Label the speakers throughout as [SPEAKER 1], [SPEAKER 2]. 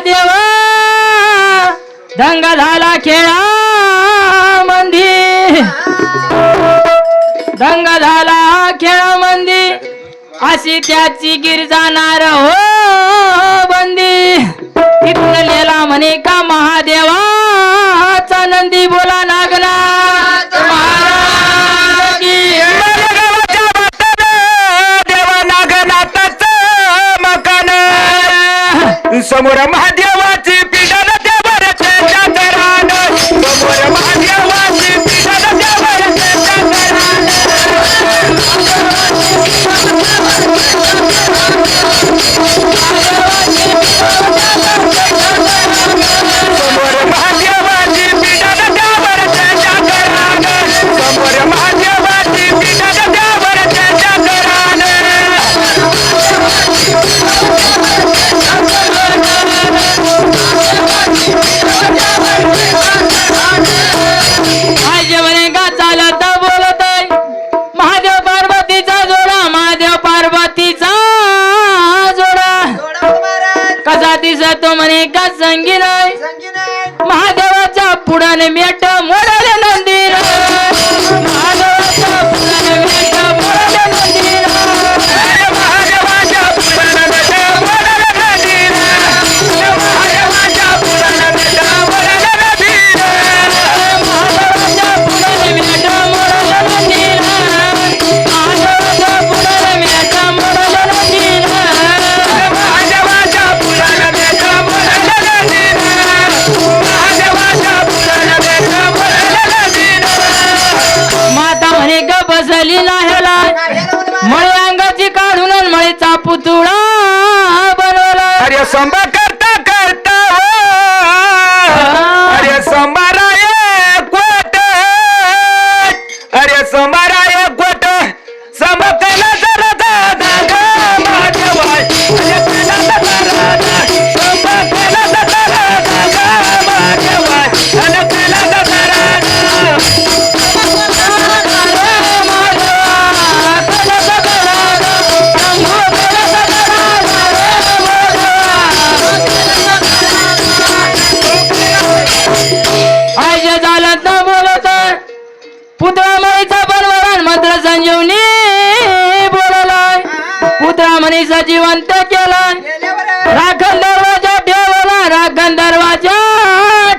[SPEAKER 1] देवा. दंगा झाला खेळा मंदी. दंगा झाला खेळा मंदी. अशी त्याची गिर जाणार हो बंदी. तिथं नेला म्हणे का महादेवाचा नंदी.
[SPEAKER 2] समोर महादेवाचे
[SPEAKER 1] Negas पुतळा बनवला.
[SPEAKER 2] अरे संबा माणसा केलं.
[SPEAKER 1] राखण दरवाजा ठेवला राखण दरवाजा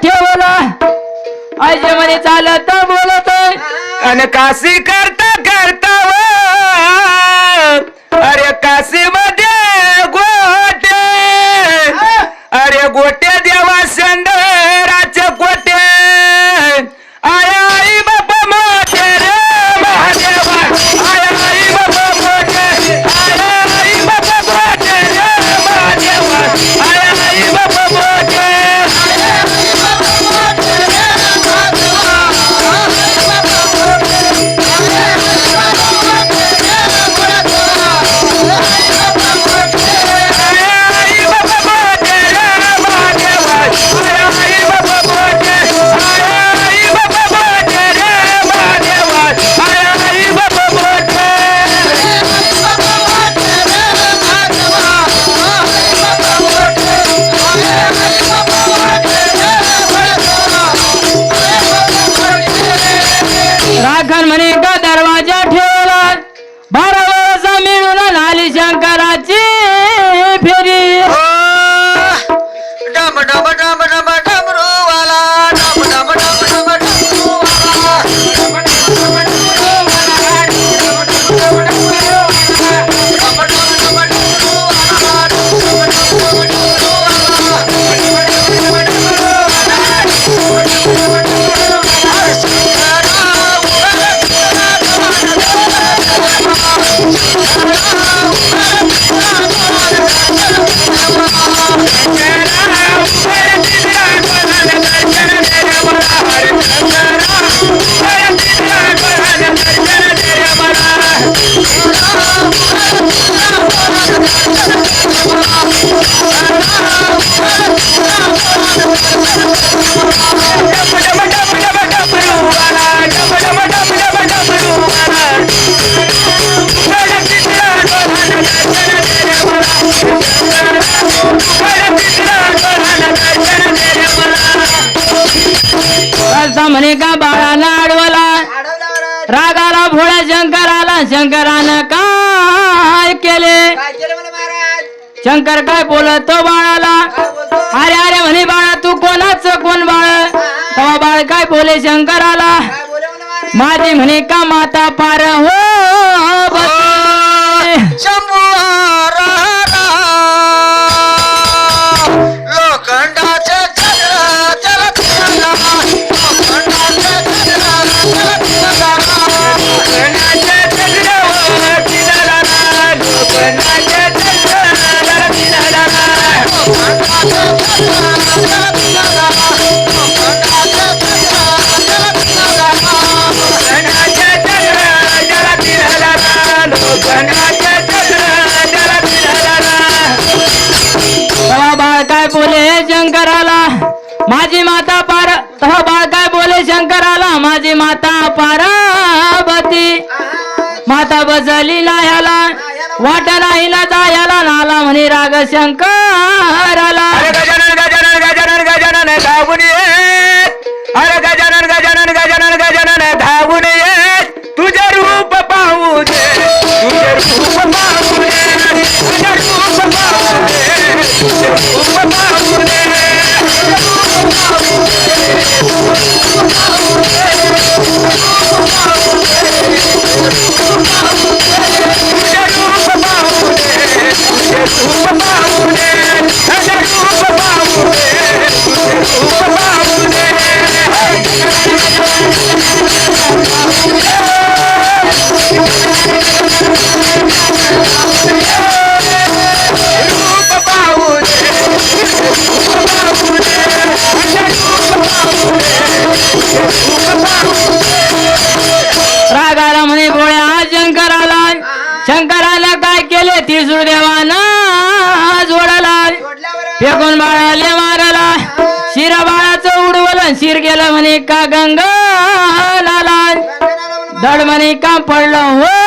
[SPEAKER 1] ठेवला. आयजे मध्ये चालत बोलत
[SPEAKER 2] आणि काशी करता करता अरे काशी
[SPEAKER 3] अडवल्यावर
[SPEAKER 1] रागाला भोळा शंकराला शंकरानं काय केले? शंकर काय बोलत तो बाळाला अरे अरे म्हणे बाळा तू कोणाच कोण बाळ? तेव्हा बाळ काय बोले शंकराला? माझी म्हणे का माता पार हो? माझी माता पार तेव्हा बाळ काय बोले शंकराला? माझी माता पारावती. माता बसली नायाला वाट नाही ना जायाला. नाला म्हणे राग शंकर आला शंकराला काय केले? त्रिसूळ देवाना जोडला फेकून बाळाले मारला शिरा बाळाचं उडवलं. शिर गेलं म्हणे का गंगाला धड म्हणे का पडलं? हो.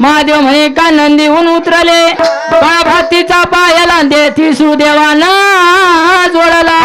[SPEAKER 1] महादेव म्हणे का नंदीहून उतरले. बाभातीचा पायाला देथी देवाना जोडला.